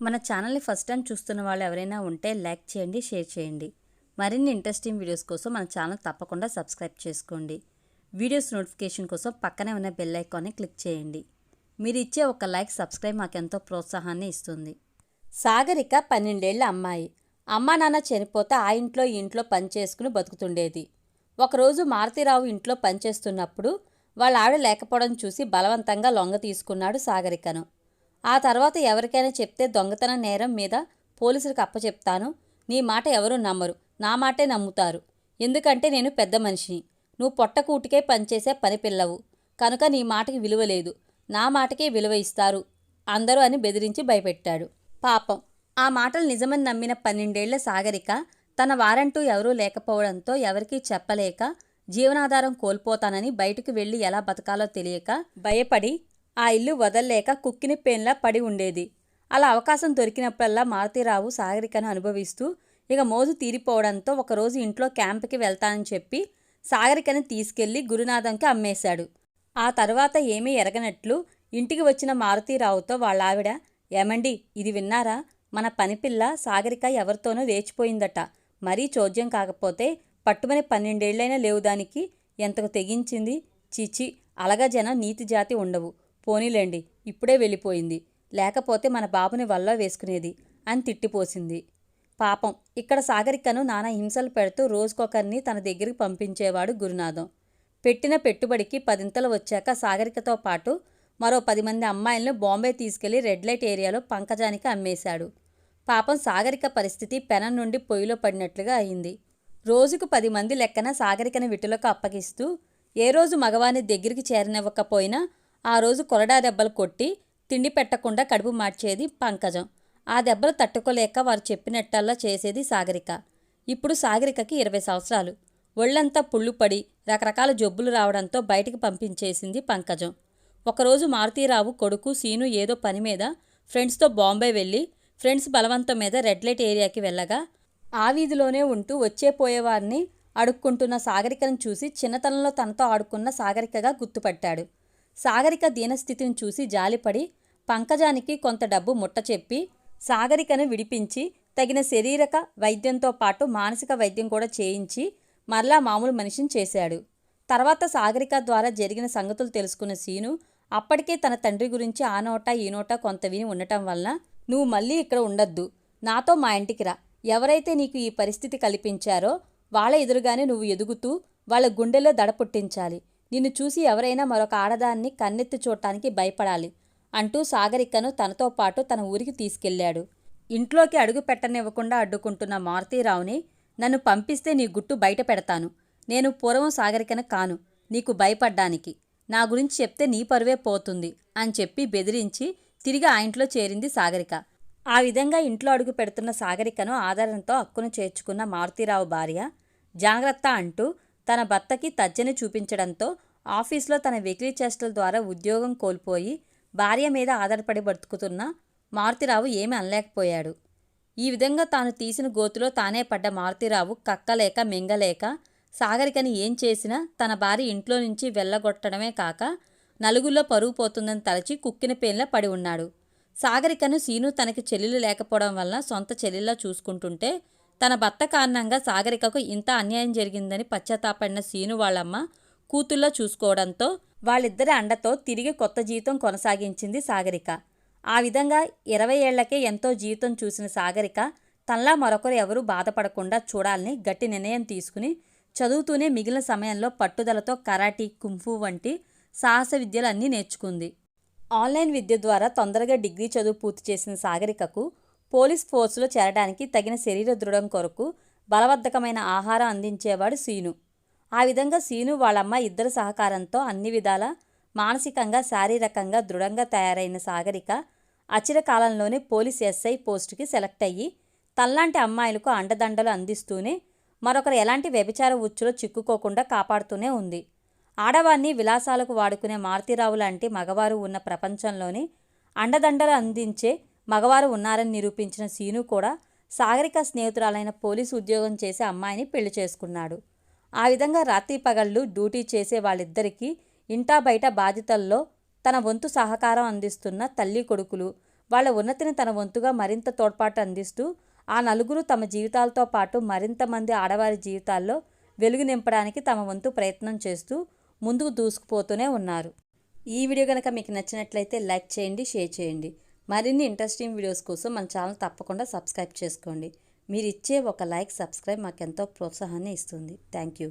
మన ఛానల్ని first time చూస్తున్న వాళ్ళు ఎవరైనా ఉంటే లైక్ చేయండి షేర్ చేయండి. మరిన్ని ఇంట్రెస్టింగ్ వీడియోస్ కోసం మన ఛానల్ తప్పకుండా సబ్స్క్రైబ్ చేసుకోండి. వీడియోస్ నోటిఫికేషన్ కోసం పక్కనే ఉన్న బెల్ ఐకాన్ని క్లిక్ చేయండి. మీరు ఇచ్చే ఒక లైక్ సబ్స్క్రైబ్ మాకెంతో ప్రోత్సాహాన్ని ఇస్తుంది. సాగరిక పన్నెండేళ్ళ అమ్మాయి. అమ్మా నాన్న చనిపోతే ఆ ఇంట్లో ఈ ఇంట్లో పని చేసుకుని బతుకుతుండేది. ఒకరోజు మారుతీరావు ఇంట్లో పనిచేస్తున్నప్పుడు వాళ్ళ ఆవిడ లేకపోవడం చూసి బలవంతంగా లొంగ తీసుకున్నాడు సాగరికను. ఆ తర్వాత ఎవరికైనా చెప్తే దొంగతన నేరం మీద పోలీసులకు అప్పచెప్తాను. నీ మాట ఎవరూ నమ్మరు. నా మాటే నమ్ముతారు. ఎందుకంటే నేను పెద్ద మనిషిని. నువ్వు పొట్టకూటికే పనిచేసే పని పిల్లవు. కనుక నీ మాటకి విలువ లేదు. నా మాటకే విలువ ఇస్తారు. అందరూ అని బెదిరించి భయపెట్టాడు. పాపం. ఆ మాటలు నిజమని నమ్మిన పన్నెండేళ్ళ సాగరిక తన వారంటూ ఎవరూ లేకపోవడంతో ఎవరికీ చెప్పలేక జీవనాధారం కోల్పోతానని బయటకు వెళ్ళి ఎలా బతకాలో తెలియక భయపడి ఆ ఇల్లు వదల్లేక కుక్కిని పేన్లా పడి ఉండేది. అలా అవకాశం దొరికినప్పుడల్లా మారుతీరావు సాగరికను అనుభవిస్తూ ఇక మోజు తీరిపోవడంతో ఒకరోజు ఇంట్లో క్యాంపుకి వెళ్తానని చెప్పి సాగరికని తీసుకెళ్ళి గురునాథంకి అమ్మేశాడు. ఆ తర్వాత ఏమీ ఎరగనట్లు ఇంటికి వచ్చిన మారుతీరావుతో వాళ్ళ ఆవిడ ఏమండి ఇది విన్నారా? మన పనిపిల్ల సాగరిక ఎవరితోనో లేచిపోయిందట. మరీ చోద్యం కాకపోతే పట్టుమని పన్నెండేళ్ళైనా లేవు దానికి. ఎంతకు తెగించింది? చిచి అలగా జనం నీతి జాతి ఉండవు. పోనీలేండి ఇప్పుడే వెళ్ళిపోయింది. లేకపోతే మన బాబుని వల్ల వేసుకునేది అని తిట్టిపోసింది. పాపం ఇక్కడ సాగరికను నానా హింసలు పెడుతూ రోజుకొకరిని తన దగ్గరికి పంపించేవాడు గురునాథం. పెట్టిన పెట్టుబడికి పదింతలు వచ్చాక సాగరికతో పాటు మరో పది మంది అమ్మాయిలను బాంబే తీసుకెళ్ళి రెడ్ లైట్ ఏరియాలో పంకజానికి అమ్మేశాడు. పాపం సాగరిక పరిస్థితి పెనం నుండి పొయ్యిలో పడినట్లుగా అయింది. రోజుకు పది మంది లెక్కన సాగరికను విటులకు అప్పగిస్తూ ఏ రోజు మగవాని దగ్గరికి చేరనివ్వకపోయినా ఆ రోజు కొరడా దెబ్బలు కొట్టి తిండి పెట్టకుండా కడుపు మార్చేది పంకజం. ఆ దెబ్బలు తట్టుకోలేక వారు చెప్పినట్టల్లా చేసేది సాగరిక. ఇప్పుడు సాగరికకి ఇరవై సంవత్సరాలు. ఒళ్ళంతా పుళ్ళు పడి రకరకాల జబ్బులు రావడంతో బయటికి పంపించేసింది పంకజం. ఒకరోజు మారుతీరావు కొడుకు సీను ఏదో పని మీద ఫ్రెండ్స్తో బాంబే వెళ్ళి ఫ్రెండ్స్ బలవంతం మీద రెడ్ లైట్ ఏరియాకి వెళ్ళగా ఆ వీధిలోనే ఉంటూ వచ్చే పోయేవారిని అడుక్కుంటున్న సాగరికను చూసి చిన్నతనంలో తనతో ఆడుకున్న సాగరికగా గుర్తుపట్టాడు. సాగరిక దీనస్థితిని చూసి జాలిపడి పంకజానికి కొంత డబ్బు ముట్ట చెప్పి సాగరికను విడిపించి తగిన శరీరక వైద్యంతో పాటు మానసిక వైద్యం కూడా చేయించి మరలా మామూలు మనిషిని చేశాడు. తర్వాత సాగరిక ద్వారా జరిగిన సంగతులు తెలుసుకున్న సీను అప్పటికే తన తండ్రి గురించి ఆ నోట ఈ నోట కొంత విని ఉండటం వలన నువ్వు మళ్ళీ ఇక్కడ ఉండొద్దు. నాతో మా ఇంటికి రా. ఎవరైతే నీకు ఈ పరిస్థితి కల్పించారో వాళ్ళ ఎదురుగానే నువ్వు ఎదుగుతూ వాళ్ళ గుండెల్లో దడ పుట్టించాలి. నిన్ను చూసి ఎవరైనా మరొక ఆడదాన్ని కన్నెత్తి చూడటానికి భయపడాలి అంటూ సాగరికను తనతో పాటు తన ఊరికి తీసుకెళ్ళాడు ఇంట్లోకి అడుగు పెట్టనివ్వకుండా అడ్డుకుంటున్న మారుతీరావుని నన్ను పంపిస్తే నీ గుట్టు బయట పెడతాను. నేను పూర్వం సాగరికన కాను నీకు భయపడ్డానికి. నా గురించి చెప్తే నీ పరువే పోతుంది అని చెప్పి బెదిరించి తిరిగి ఆ ఇంట్లో చేరింది సాగరిక. ఆ విధంగా ఇంట్లో అడుగు పెడుతున్న సాగరికను ఆధారంతో హక్కును చేర్చుకున్న మారుతీరావు భార్య జాగ్రత్త అంటూ తన భర్తకి తజ్జని చూపించడంతో ఆఫీస్లో తన వెకిలీ చేష్టల ద్వారా ఉద్యోగం కోల్పోయి భార్య మీద ఆధారపడి బతుకుతున్న మారుతిరావు ఏమీ అనలేకపోయాడు. ఈ విధంగా తాను తీసిన గోతులో తానే పడ్డ మారుతిరావు కక్కలేక మింగలేక సాగరికని ఏం చేసినా తన భార్య ఇంట్లో నుంచి వెళ్ళగొట్టడమే కాక నలుగుల్లో పరువు పోతుందని తలచి కుక్కిన పేన్లా పడి ఉన్నాడు. సాగరికను సీను తనకి చెల్లెలు లేకపోవడం వల్ల సొంత చెల్లెల్లా చూసుకుంటుంటే తన భర్త కారణంగా సాగరికకు ఇంత అన్యాయం జరిగిందని పశ్చాత్తాపడిన సీను వాళ్ళమ్మ కూతుల్లో చూసుకోవడంతో వాళ్ళిద్దరి అండతో తిరిగి కొత్త జీవితం కొనసాగించింది సాగరిక. ఆ విధంగా ఇరవై ఏళ్ళకే ఎంతో జీవితం చూసిన సాగరిక తనలా మరొకరు ఎవరూ బాధపడకుండా చూడాలని గట్టి నిర్ణయం తీసుకుని చదువుతూనే మిగిలిన సమయంలో పట్టుదలతో కరాటీ కుంఫు వంటి సాహస విద్యలు అన్నీ నేర్చుకుంది. ఆన్లైన్ విద్య ద్వారా తొందరగా డిగ్రీ చదువు పూర్తి చేసిన సాగరికకు పోలీస్ ఫోర్సులో చేరడానికి తగిన శరీర దృఢం కొరకు బలవర్ధకమైన ఆహారం అందించేవాడు సీను. ఆ విధంగా సీను వాళ్ళమ్మ ఇద్దరు సహకారంతో అన్ని విధాల మానసికంగా శారీరకంగా దృఢంగా తయారైన సాగరిక అచిర కాలంలోనే పోలీస్ ఎస్ఐ పోస్టుకి సెలెక్ట్ అయ్యి తల్లాంటి అమ్మాయిలకు అండదండలు అందిస్తూనే మరొకరు ఎలాంటి వ్యభిచార ఉచ్చులో చిక్కుకోకుండా కాపాడుతూనే ఉంది. ఆడవాన్ని విలాసాలకు వాడుకునే మారుతిరావు లాంటి మగవారు ఉన్న ప్రపంచంలోనే అండదండలు అందించే మగవారు ఉన్నారని నిరూపించిన సీను కూడా సాగరిక స్నేహితురాలైన పోలీసు ఉద్యోగం చేసే అమ్మాయిని పెళ్ళి చేసుకున్నాడు. ఆ విధంగా రాత్రి పగళ్ళు డ్యూటీ చేసే వాళ్ళిద్దరికీ ఇంటా బయట బాధ్యతల్లో తన వంతు సహకారం అందిస్తున్న తల్లి కొడుకులు వాళ్ళ ఉన్నతిని తన వంతుగా మరింత తోడ్పాటు అందిస్తూ ఆ నలుగురు తమ జీవితాలతో పాటు మరింత మంది ఆడవారి జీవితాల్లో వెలుగు నింపడానికి తమ వంతు ప్రయత్నం చేస్తూ ముందుకు దూసుకుపోతూనే ఉన్నారు. ఈ వీడియో కనుక మీకు నచ్చినట్లయితే లైక్ చేయండి షేర్ చేయండి. మరిన్ని ఇంట్రెస్టింగ్ వీడియోస్ కోసం మన ఛానల్ తప్పకుండా సబ్స్క్రైబ్ చేసుకోండి. మీరు ఇచ్చే ఒక లైక్ సబ్స్క్రైబ్ మాకెంతో ప్రోత్సాహాన్ని ఇస్తుంది. Thank you.